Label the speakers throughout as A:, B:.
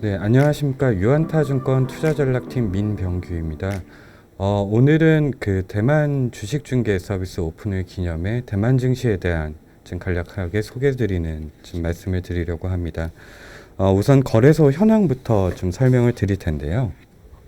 A: 네, 안녕하십니까. 유한타증권 투자전략팀 민병규입니다. 어, 오늘은 그 대만 주식중개 서비스 오픈을 기념해 대만 증시에 대한 좀 간략하게 소개드리는 좀 말씀을 드리려고 합니다. 어, 우선 거래소 현황부터 좀 설명을 드릴 텐데요.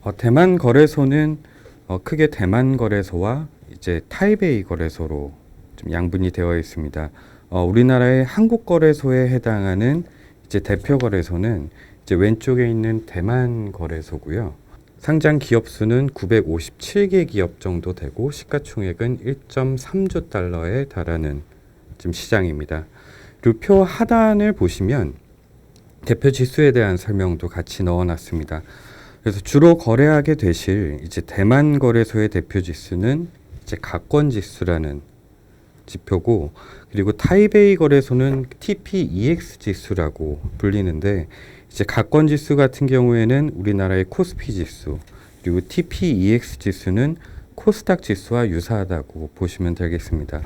A: 어, 대만 거래소는 어, 크게 대만 거래소와 이제 타이베이 거래소로 좀 양분이 되어 있습니다. 어, 우리나라의 한국 거래소에 해당하는 이제 대표 거래소는 이제 왼쪽에 있는 대만 거래소고요. 상장 기업 수는 957개 기업 정도 되고 시가총액은 1.3조 달러에 달하는 지금 시장입니다. 그리고 표 하단을 보시면 대표 지수에 대한 설명도 같이 넣어놨습니다. 그래서 주로 거래하게 되실 이제 대만 거래소의 대표 지수는 이제 가권 지수라는 지표고 그리고 타이베이 거래소는 TPEX 지수라고 불리는데 이제 가권 지수 같은 경우에는 우리나라의 코스피 지수 그리고 TPEX 지수는 코스닥 지수와 유사하다고 보시면 되겠습니다.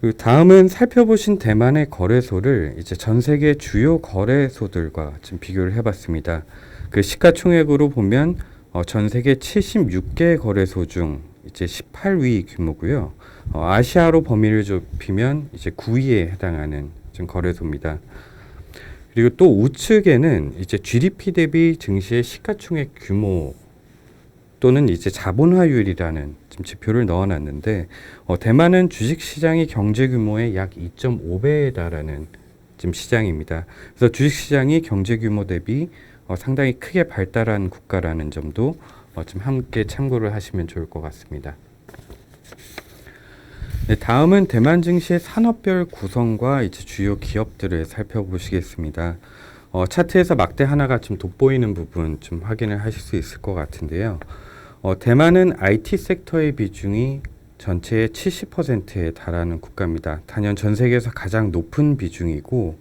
A: 그 다음은 살펴보신 대만의 거래소를 이제 전 세계 주요 거래소들과 좀 비교를 해봤습니다. 그 시가총액으로 보면 어, 전 세계 76개 거래소 중 이제 18위 규모고요. 어, 아시아로 범위를 좁히면 이제 9위에 해당하는 좀 거래소입니다. 그리고 또 우측에는 이제 GDP 대비 증시의 시가총액 규모 또는 이제 자본화율이라는 좀 지표를 넣어놨는데 어, 대만은 주식 시장이 경제 규모의 약 2.5배에 달하는 지금 시장입니다. 그래서 주식 시장이 경제 규모 대비 어, 상당히 크게 발달한 국가라는 점도 어, 좀 함께 참고를 하시면 좋을 것 같습니다. 네, 다음은 대만 증시의 산업별 구성과 이제 주요 기업들을 살펴보시겠습니다. 어, 차트에서 막대 하나가 좀 돋보이는 부분 좀 확인을 하실 수 있을 것 같은데요. 어, 대만은 IT 섹터의 비중이 전체의 70%에 달하는 국가입니다. 단연 전 세계에서 가장 높은 비중이고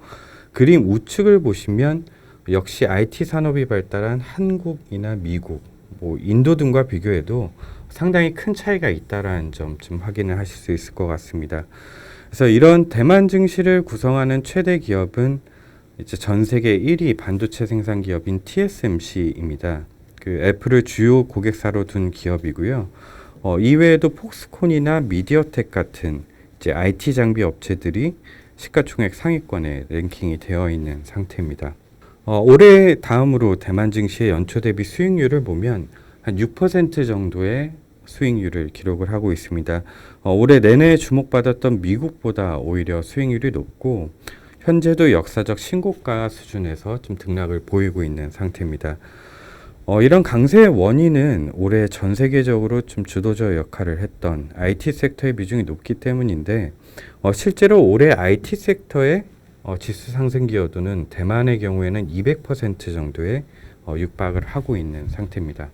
A: 그림 우측을 보시면 역시 IT 산업이 발달한 한국이나 미국, 뭐 인도 등과 비교해도 상당히 큰 차이가 있다라는 점 좀 확인을 하실 수 있을 것 같습니다. 그래서 이런 대만 증시를 구성하는 최대 기업은 이제 전 세계 1위 반도체 생산 기업인 TSMC입니다. 그 애플을 주요 고객사로 둔 기업이고요. 어, 이외에도 폭스콘이나 미디어텍 같은 이제 IT 장비 업체들이 시가총액 상위권에 랭킹이 되어 있는 상태입니다. 어, 올해 다음으로 대만 증시의 연초 대비 수익률을 보면 한 6% 정도의 수익률을 기록을 하고 있습니다. 어, 올해 내내 주목받았던 미국보다 오히려 수익률이 높고 현재도 역사적 신고가 수준에서 좀 등락을 보이고 있는 상태입니다. 어, 이런 강세의 원인은 올해 전 세계적으로 좀 주도적 역할을 했던 IT 섹터의 비중이 높기 때문인데 어, 실제로 올해 IT 섹터의 어, 지수 상승 기여도는 대만의 경우에는 200% 정도에 어, 육박을 하고 있는 상태입니다.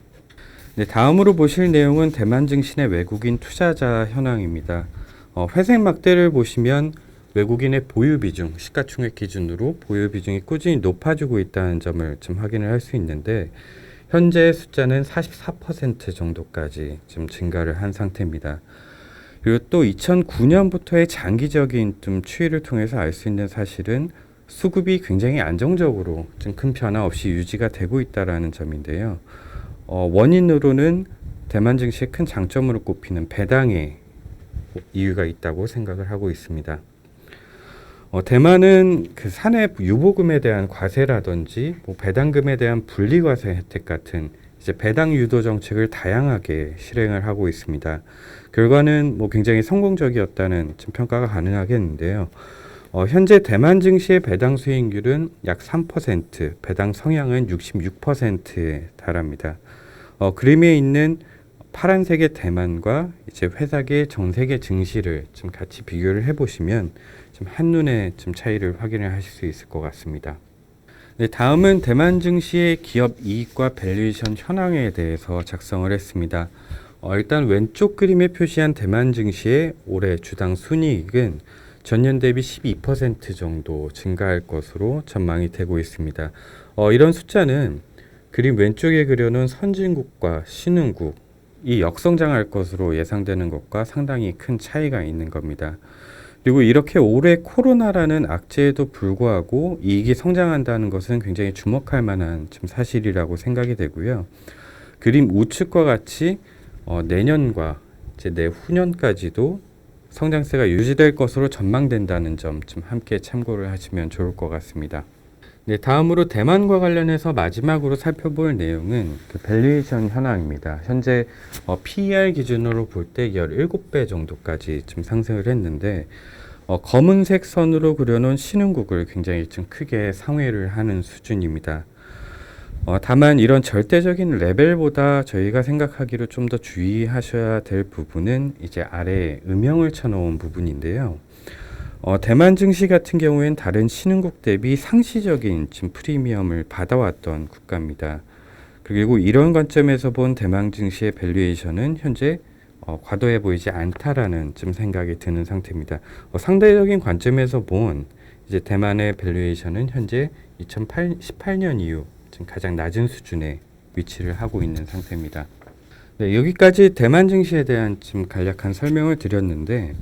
A: 네, 다음으로 보실 내용은 대만 증신의 외국인 투자자 현황입니다. 어, 회색 막대를 보시면 외국인의 보유 비중, 시가총액 기준으로 보유 비중이 꾸준히 높아지고 있다는 점을 좀 확인을 할 수 있는데 현재 숫자는 44% 정도까지 좀 증가를 한 상태입니다. 그리고 또 2009년부터의 장기적인 좀 추이를 통해서 알 수 있는 사실은 수급이 굉장히 안정적으로 좀 큰 변화 없이 유지가 되고 있다라는 점인데요. 어, 원인으로는 대만 증시의 큰 장점으로 꼽히는 배당의 이유가 있다고 생각을 하고 있습니다. 어, 대만은 그 사내 유보금에 대한 과세라든지 뭐 배당금에 대한 분리과세 혜택 같은 이제 배당 유도 정책을 다양하게 실행을 하고 있습니다. 결과는 뭐 굉장히 성공적이었다는 좀 평가가 가능하겠는데요. 어, 현재 대만 증시의 배당 수익률은 약 3%, 배당 성향은 66%에 달합니다. 어, 그림에 있는 파란색의 대만과 이제 회색의 전 세계 증시를 좀 같이 비교를 해보시면 좀 한눈에 좀 차이를 확인을 하실 수 있을 것 같습니다. 네, 다음은 대만 증시의 기업 이익과 밸류에이션 현황에 대해서 작성을 했습니다. 어, 일단 왼쪽 그림에 표시한 대만 증시의 올해 주당 순이익은 전년 대비 12% 정도 증가할 것으로 전망이 되고 있습니다. 어, 이런 숫자는 그림 왼쪽에 그려놓은 선진국과 신흥국 이 역성장할 것으로 예상되는 것과 상당히 큰 차이가 있는 겁니다. 그리고 이렇게 올해 코로나라는 악재에도 불구하고 이익이 성장한다는 것은 굉장히 주목할 만한 좀 사실이라고 생각이 되고요. 그림 우측과 같이 어, 내년과 이제 내후년까지도 성장세가 유지될 것으로 전망된다는 점 좀 함께 참고를 하시면 좋을 것 같습니다. 네, 다음으로 대만과 관련해서 마지막으로 살펴볼 내용은 그 밸류에이션 현황입니다. 현재 어, PER 기준으로 볼 때 17배 정도까지 좀 상승을 했는데 어, 검은색 선으로 그려놓은 신흥국을 굉장히 좀 크게 상회를 하는 수준입니다. 어, 다만 이런 절대적인 레벨보다 저희가 생각하기로 좀 더 주의하셔야 될 부분은 이제 아래에 음영을 쳐놓은 부분인데요. 어, 대만 증시 같은 경우엔 다른 신흥국 대비 상시적인 지금 프리미엄을 받아왔던 국가입니다. 그리고 이런 관점에서 본 대만 증시의 밸류에이션은 현재 어, 과도해 보이지 않다라는 좀 생각이 드는 상태입니다. 어, 상대적인 관점에서 본 이제 대만의 밸류에이션은 현재 2018년 이후 지금 가장 낮은 수준에 위치를 하고 있는 상태입니다. 네, 여기까지 대만 증시에 대한 좀 간략한 설명을 드렸는데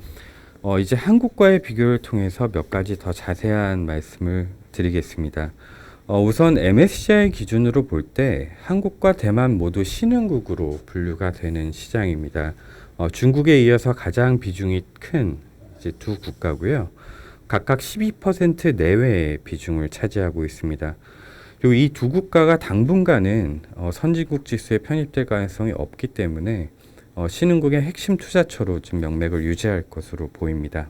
A: 어, 이제 한국과의 비교를 통해서 몇 가지 더 자세한 말씀을 드리겠습니다. 어, 우선 MSCI 기준으로 볼 때 한국과 대만 모두 신흥국으로 분류가 되는 시장입니다. 어, 중국에 이어서 가장 비중이 큰 두 국가고요. 각각 12% 내외의 비중을 차지하고 있습니다. 그리고 이 두 국가가 당분간은 어, 선진국 지수에 편입될 가능성이 없기 때문에 어, 신흥국의 핵심 투자처로 좀 명맥을 유지할 것으로 보입니다.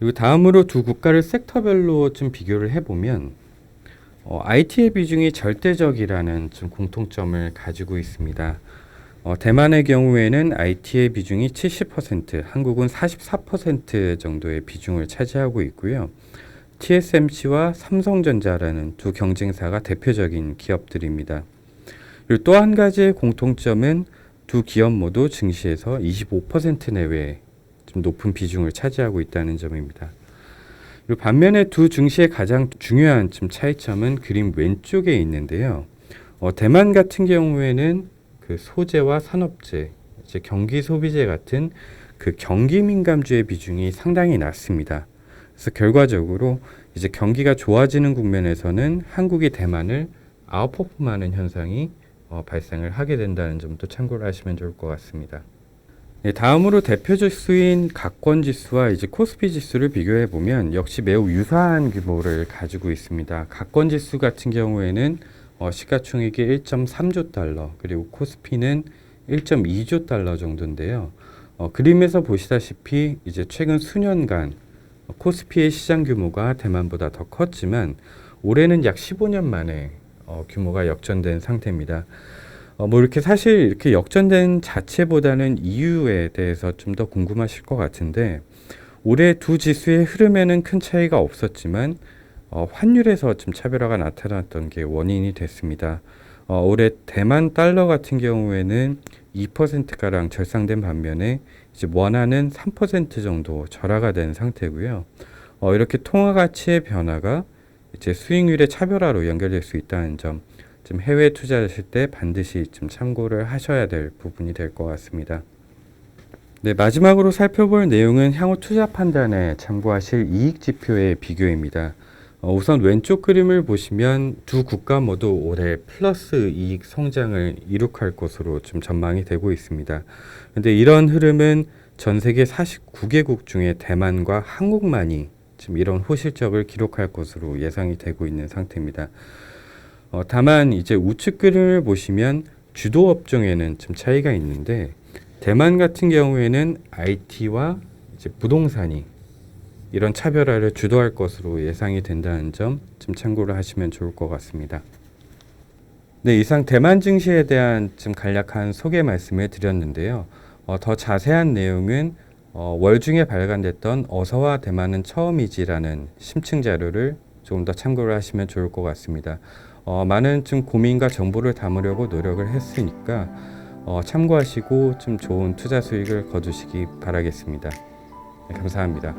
A: 그리고 다음으로 두 국가를 섹터별로 좀 비교를 해보면 어, IT의 비중이 절대적이라는 좀 공통점을 가지고 있습니다. 어, 대만의 경우에는 IT의 비중이 70%, 한국은 44% 정도의 비중을 차지하고 있고요. TSMC와 삼성전자라는 두 경쟁사가 대표적인 기업들입니다. 그리고 또 한 가지의 공통점은 두 기업 모두 증시에서 25% 내외 좀 높은 비중을 차지하고 있다는 점입니다. 그리고 반면에 두 증시의 가장 중요한 좀 차이점은 그림 왼쪽에 있는데요. 어, 대만 같은 경우에는 그 소재와 산업재, 이제 경기 소비재 같은 그 경기 민감주의 비중이 상당히 낮습니다. 그래서 결과적으로 이제 경기가 좋아지는 국면에서는 한국이 대만을 아웃퍼폼하는 현상이 어, 발생을 하게 된다는 점도 참고를 하시면 좋을 것 같습니다. 네, 다음으로 대표 지수인 각권 지수와 이제 코스피 지수를 비교해 보면 역시 매우 유사한 규모를 가지고 있습니다. 각권 지수 같은 경우에는 어, 시가총액이 1.3조 달러 그리고 코스피는 1.2조 달러 정도인데요. 어, 그림에서 보시다시피 이제 최근 수년간 코스피의 시장 규모가 대만보다 더 컸지만 올해는 약 15년 만에 어, 규모가 역전된 상태입니다. 어, 뭐 이렇게 사실 이렇게 역전된 자체보다는 이유에 대해서 좀 더 궁금하실 것 같은데 올해 두 지수의 흐름에는 큰 차이가 없었지만 어, 환율에서 좀 차별화가 나타났던 게 원인이 됐습니다. 어, 올해 대만 달러 같은 경우에는 2%가량 절상된 반면에 이제 원화는 3% 정도 절하가 된 상태고요. 어, 이렇게 통화 가치의 변화가 이제 수익률의 차별화로 연결될 수 있다는 점, 좀 해외 투자하실 때 반드시 좀 참고를 하셔야 될 부분이 될 것 같습니다. 네, 마지막으로 살펴볼 내용은 향후 투자 판단에 참고하실 이익 지표의 비교입니다. 어, 우선 왼쪽 그림을 보시면 두 국가 모두 올해 플러스 이익 성장을 이룩할 것으로 좀 전망이 되고 있습니다. 근데 이런 흐름은 전 세계 49개국 중에 대만과 한국만이 지금 이런 호실적을 기록할 것으로 예상이 되고 있는 상태입니다. 어, 다만 이제 우측 그림을 보시면 주도 업종에는 좀 차이가 있는데 대만 같은 경우에는 IT와 이제 부동산이 이런 차별화를 주도할 것으로 예상이 된다는 점 좀 참고를 하시면 좋을 것 같습니다. 네, 이상 대만 증시에 대한 좀 간략한 소개 말씀을 드렸는데요. 어, 더 자세한 내용은 어, 월 중에 발간됐던 어서와 대만은 처음이지라는 심층 자료를 조금 더 참고를 하시면 좋을 것 같습니다. 어, 많은 좀 고민과 정보를 담으려고 노력을 했으니까 어, 참고하시고 좀 좋은 투자 수익을 거두시기 바라겠습니다. 네, 감사합니다.